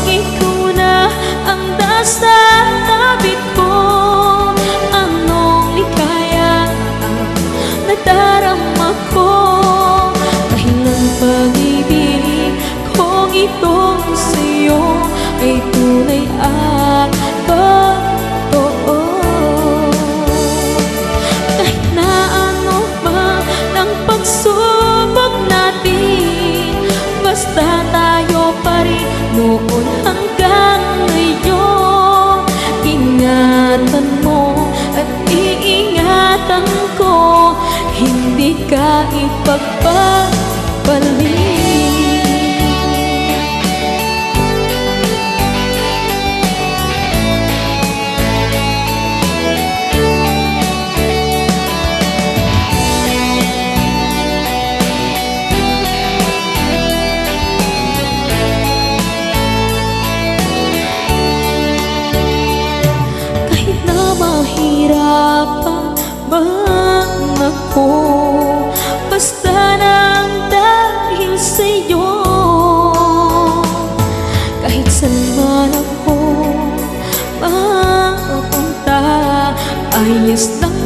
pag ikaw na ang tabi ko. Anong likaya ang ko? Dahil ang pag-ibig kong itong sa'yo noon hanggang ngayon. Ingatan mo at iingatan ko. Hindi ka ipagpapalit jest dom.